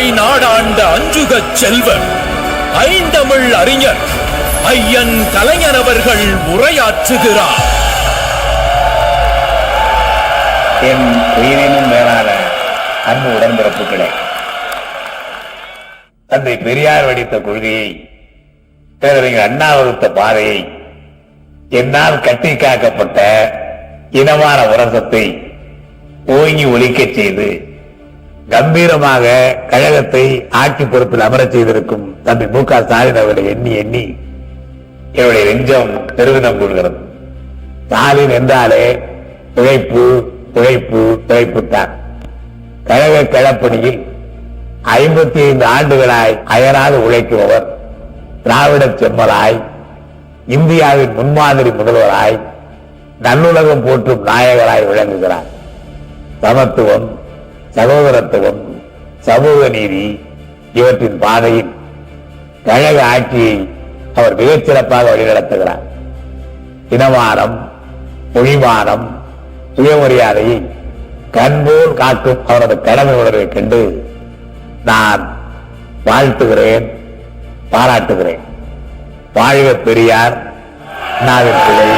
தமிழை நாடாண்ட அஞ்சுகச் செல்வர் ஐந்தமிழ் அறிஞர் ஐயன் கலைஞர் அவர்கள் உரையாற்றுகிறார். என் உயிரினும் மேலான அன்பு உடன்பிறப்புகளே தந்தை பெரியார் வடித்த கொள்கையை பேரறிஞர் அண்ணா வகுத்த பாதையை என்னால் கட்டி காக்கப்பட்ட இனமான உரசத்தை ஓங்கி ஒழிக்கச் செய்து கம்பீரமாக கழகத்தை ஆட்சி பொறுப்பில் அமரச் செய்திருக்கும் தந்தை மு க ஸ்டாலின் அவர்களை எண்ணி எண்ணி என்னுடைய நெஞ்சம் பெருமிதம் கொள்கிறது ஸ்டாலின் என்றாலே உழைப்பு உழைப்பு உழைப்புத்தான் கழக கிளப்பணியில் ஐம்பத்தி ஐந்து ஆண்டுகளாய் அயராது உழைக்குபவர் திராவிட செம்மலாய் இந்தியாவின் முன்மாதிரி முதல்வராய் நல்லுலகம் போற்றும் நாயகராய் விளங்குகிறார். சமத்துவம் சகோதரத்துவம் சமூக நீதி இவற்றின் பாதையில் கழக ஆட்சியை அவர் மிகச் சிறப்பாக வழிநடத்துகிறார். இனவாரம் மொழிவாரம் சுயமரியாதையை கண்போல் காக்கும் அவரது கடமை உணர்வை கண்டு நான் வாழ்த்துகிறேன் பாராட்டுகிறேன். வாழ்க பெரியார் நாவின் பிள்ளை